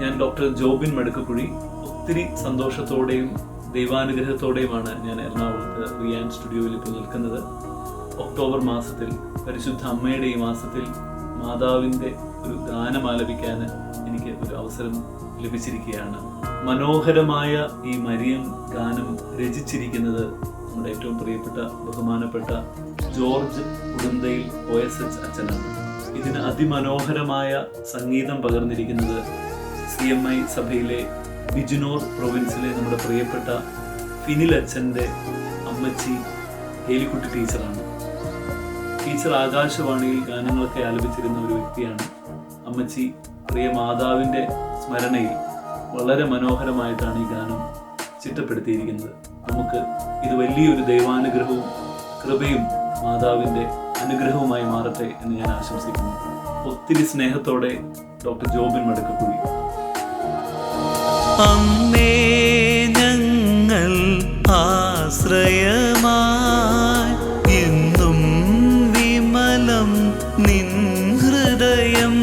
ഞാൻ ഡോക്ടർ ജോബിൻ മടുക്കക്കുഴി. ഒത്തിരി സന്തോഷത്തോടെയും ദൈവാനുഗ്രഹത്തോടെയുമാണ് ഞാൻ എറണാകുളത്ത് റിയാൻ സ്റ്റുഡിയോയിൽ ഇപ്പോൾ നിൽക്കുന്നത്. ഒക്ടോബർ മാസത്തിൽ പരിശുദ്ധ അമ്മയുടെ ഈ മാസത്തിൽ മാതാവിന്റെ ഒരു ഗാനം ആലപിക്കാൻ എനിക്ക് ഒരു അവസരം ലഭിച്ചിരിക്കുകയാണ്. മനോഹരമായ ഈ മരിയം ഗാനം രചിച്ചിരിക്കുന്നത് നമ്മുടെ ഏറ്റവും പ്രിയപ്പെട്ട ബഹുമാനപ്പെട്ട ജോർജ് ഉടുന്തയിൽ ഒ എസ് എച്ച് അച്ഛനാണ്. ഇതിന് അതിമനോഹരമായ സംഗീതം പകർന്നിരിക്കുന്നത് സി എം ഐ സഭയിലെ ബിജുനോർ പ്രൊവിൻസിലെ നമ്മുടെ പ്രിയപ്പെട്ട ഫിനിൽ അച്ഛന്റെ അമ്മച്ചി ഹേലിക്കുട്ടി ടീച്ചറാണ്. ടീച്ചർ ആകാശവാണിയിൽ ഗാനങ്ങളൊക്കെ ആലപിച്ചിരുന്ന ഒരു വ്യക്തിയാണ് അമ്മച്ചി. പ്രിയ മാതാവിന്റെ സ്മരണയിൽ വളരെ മനോഹരമായിട്ടാണ് ഈ ഗാനം ചിട്ടപ്പെടുത്തിയിരിക്കുന്നത്. നമുക്ക് ഇത് വലിയൊരു ദൈവാനുഗ്രഹവും കൃപയും മാതാവിന്റെ അനുഗ്രഹവുമായി മാറട്ടെ എന്ന് ഞാൻ ആശംസിക്കുന്നു. ഒത്തിരി സ്നേഹത്തോടെ ഡോക്ടർ ജോബിൻ മടക്കക്കുഴി അമ്മേ ഞങ്ങൾ ആശ്രയമായി എന്നും വിമലം നിൻ ഹൃദയം.